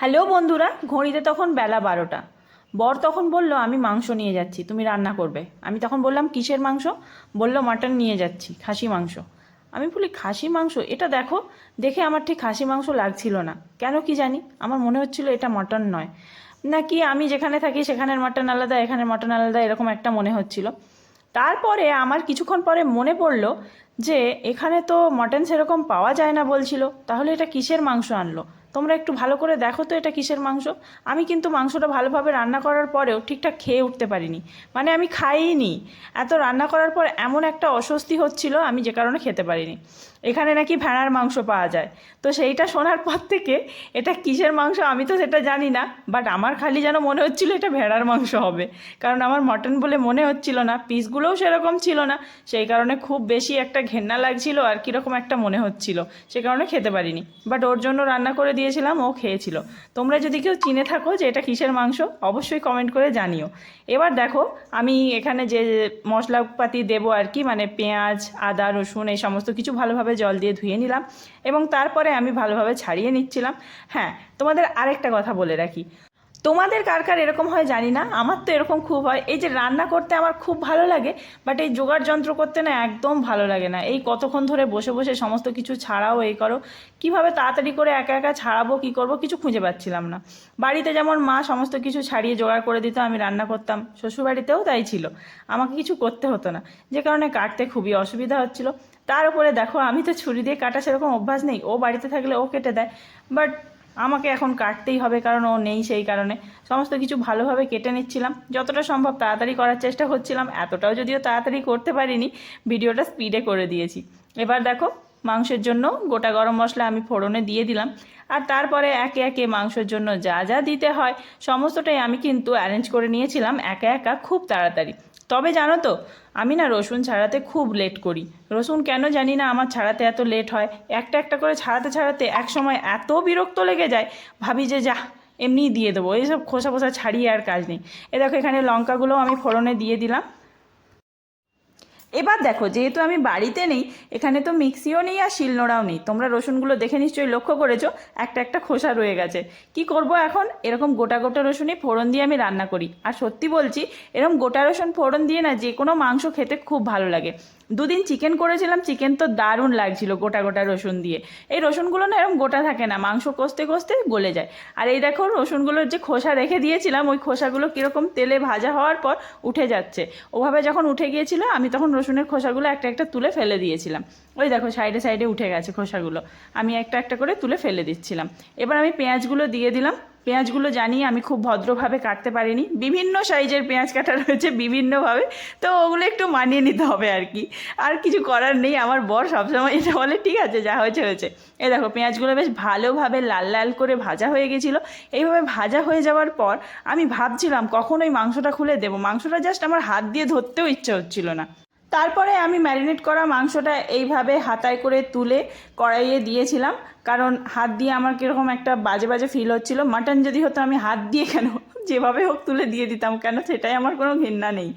Hello বন্ধুরা, ঘড়িতে তখন বেলা বারোটা। বর তখন বলল, আমি মাংস নিয়ে যাচ্ছি, তুমি রান্না করবে। আমি তখন বললাম, কিসের মাংস? বলল, মাটন নিয়ে যাচ্ছি, খাসি মাংস। আমি বলি, খাসি মাংস? এটা দেখো, দেখে আমার ঠিক খাসি মাংস লাগছিল না। কেন কি জানি? আমার মনে হচ্ছিল এটা মটন নয়। নাকি আমি যেখানে থাকি, সেখানের মটন আলাদা, এখানের মটন আলাদা, এরকম একটা মনে হচ্ছিল। তারপরে আমার কিছুক্ষণ পরে মনে পড়ল যে, এখানে তো মটন সেরকম পাওয়া যায় না, বলছিল। তাহলে এটা কিসের মাংস আনলো? তোমরা একটু ভালো করে দেখো তো এটা কিসের মাংস। আমি কিন্তু মাংসটা ভালোভাবে রান্না করার পরেও ঠিকঠাক খেয়ে উঠতে পারিনি। মানে আমি খাইনি। এত রান্না করার পর এমন একটা অস্বস্তি হচ্ছিল, আমি যে কারণে খেতে পারিনি। এখানে নাকি ভেড়ার মাংস পাওয়া যায়। তো সেইটা শোনার পর থেকে এটা কিসের মাংস আমি তো সেটা জানি না বাট আমার খালি যেন মনে হচ্ছিল এটা ভেড়ার মাংস হবে। কারণ আমার মটন বলে মনে হচ্ছিল না, পিসগুলোও সেরকম ছিল না। সেই কারণে খুব বেশি একটা ঘেন্না লাগছিল আর কীরকম একটা মনে হচ্ছিল। সে কারণে খেতে পারিনি। বাট ওর জন্য রান্না করে দিয়েছিলাম, ও খেয়েছিল। তোমরা যদি কেউ চিনে থাকো যে এটা কিসের মাংস, অবশ্যই কমেন্ট করে জানিও। এবার দেখো, আমি এখানে যে মশলাপাতি দেবো আর কি মানে পেঁয়াজ, আদা, রসুন, এই সমস্ত কিছু ভালোভাবে জল দিয়ে ধুয়ে নিলাম এবং তারপরে আমি ভালোভাবে ছাড়িয়ে নিচ্ছিলাম। হ্যাঁ তোমাদের আরেকটা কথা বলে রাখি। তোমাদের কার কার এরকম হয় জানি না, আমার তো এরকম খুব হয়। এই যে রান্না করতে আমার খুব ভালো লাগে বাট এই জোগাড় যন্ত্র করতে না একদম ভালো লাগে না। এই কতক্ষণ ধরে বসে বসে সমস্ত কিছু ছাড়াও এই করো, কীভাবে তাড়াতাড়ি করে একা একা ছাড়াবো, কি করব, কিছু খুঁজে পাচ্ছিলাম না। বাড়িতে যেমন মা সমস্ত কিছু ছাড়িয়ে জোগাড় করে দিত, আমি রান্না করতাম। শ্বশুরবাড়িতেও তাই ছিল। আমাকে কিছু করতে হতো না। যে কারণে কাটতে খুবই অসুবিধা হচ্ছিল। তার উপরে দেখো, আমি তো ছুরি দিয়ে কাটা সেরকম অভ্যাস নেই। ও বাড়িতে থাকলে ও কেটে দেয়। বাট আমাকে এখন কাটতেই হবে, কারণ ও নেই সেই কারণে। সমস্ত কিছু ভালোভাবে কেটে নিচ্ছিলাম। যতটা সম্ভব তাড়াতাড়ি করার চেষ্টা করছিলাম, এতটাও যদিও তাড়াতাড়ি করতে পারিনি, ভিডিওটা স্পিডে করে দিয়েছি। এবার দেখো, মাংসের জন্য গোটা গরম মশলা আমি ফোড়নে দিয়ে দিলাম। আর তারপরে একে একে মাংসের জন্য যা যা দিতে হয়, সমস্তটাই আমি কিন্তু অ্যারেঞ্জ করে নিয়েছিলাম একা একা খুব তাড়াতাড়ি। তবে জানো তো, আমি না রসুন ছাড়াতে খুব লেট করি। রসুন কেন জানি না আমার ছাড়াতে এত লেট হয়। একটা একটা করে ছাড়াতে ছাড়াতে এক সময় এত বিরক্ত লেগে যায়, ভাবি যে যা, এমনিই দিয়ে দেবো। এইসব খোসা ফোসা ছাড়িয়ে আর কাজ নেই। এ দেখো এখানে লঙ্কাগুলোও আমি ফোড়নে দিয়ে দিলাম। এবার দেখো, যেহেতু আমি বাড়িতে নেই, এখানে তো মিক্সিও নেই আর শিলনোড়াও নেই। তোমরা রসুনগুলো দেখে নিশ্চয়ই লক্ষ্য করেছ, একটা একটা খোসা রয়ে গেছে। কি করব এখন? এরকম গোটা গোটা রসুনই ফোড়ন দিয়ে আমি রান্না করি। আর সত্যি বলছি, এরকম গোটা রসুন ফোড়ন দিয়ে না যে কোনো মাংস খেতে খুব ভালো লাগে। দুদিন চিকেন করেছিলাম, চিকেন তো দারুণ লাগছিল গোটা গোটা রসুন দিয়ে। এই রসুনগুলো না এরকম গোটা থাকে না, মাংস কষতে কষতে গলে যায়। আর এই দেখো, রসুনগুলোর যে খোসা রেখে দিয়েছিলাম, ওই খোসাগুলো কীরকম তেলে ভাজা হওয়ার পর উঠে যাচ্ছে। ওভাবে যখন উঠে গিয়েছিল, আমি তখন রসুনের খোসাগুলো একটা একটা তুলে ফেলে দিয়েছিলাম। ওই দেখো, সাইডে সাইডে উঠে গেছে খোসাগুলো। আমি একটা একটা করে তুলে ফেলে দিচ্ছিলাম। এবার আমি পেঁয়াজগুলো দিয়ে দিলাম। পেঁয়াজগুলো জানি আমি খুব ভদ্রভাবে কাটতে পারিনি। বিভিন্ন সাইজের পেঁয়াজ কাটা রয়েছে বিভিন্নভাবে। তো ওগুলো একটু মানিয়ে নিতে হবে আর কি। আর কিছু করার নেই। আমার বর সবসময় এটা বলে, ঠিক আছে, যা হয়েছে হয়েছে। এ দেখো, পেঁয়াজগুলো বেশ ভালোভাবে লাল লাল করে ভাজা হয়ে গেছিল। এইভাবে ভাজা হয়ে যাওয়ার পর আমি ভাবছিলাম, কখন ওই মাংসটা খুলে দেবো? মাংসটা জাস্ট আমার হাত দিয়ে ধরতেও ইচ্ছে হচ্ছিল না। তারপরে আমি ম্যারিনেট করা মাংসটা এইভাবে হাতায় করে তুলে কড়াইয়ে দিয়েছিলাম। কারণ হাত দিয়ে আমার কীরকম একটা বাজে বাজে ফিল হচ্ছিল। মাটন যদি হতো আমি হাত দিয়ে কেন যেভাবে হোক তুলে দিয়ে দিতাম, কেন সেটাই আমার কোনো ঘৃণা নেই।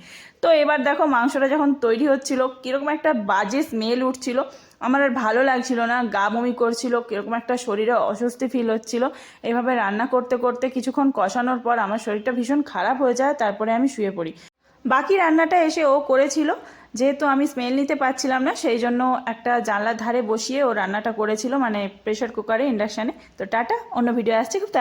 তো এবার দেখো মাংসটা যখন তৈরি হচ্ছিল, কীরকম একটা বাজে স্মেল উঠছিল। আমার আর ভালো লাগছিল না, গা বমি করছিল, কীরকম একটা শরীরে অস্বস্তি ফিল হচ্ছিল। এইভাবে রান্না করতে করতে কিছুক্ষণ কষানোর পর আমার শরীরটা ভীষণ খারাপ হয়ে যায়, তারপরে আমি শুয়ে পড়ি। বাকি রান্নাটা এসে ও করেছিল। যেহেতু আমি স্মেল নিতে পারছিলাম না সেই জন্য একটা জানলার ধারে বসিয়ে ও রান্নাটা করেছিল মানে প্রেশার কুকারে ইন্ডাকশানে তো টাটা, অন্য ভিডিও আসছে, খুব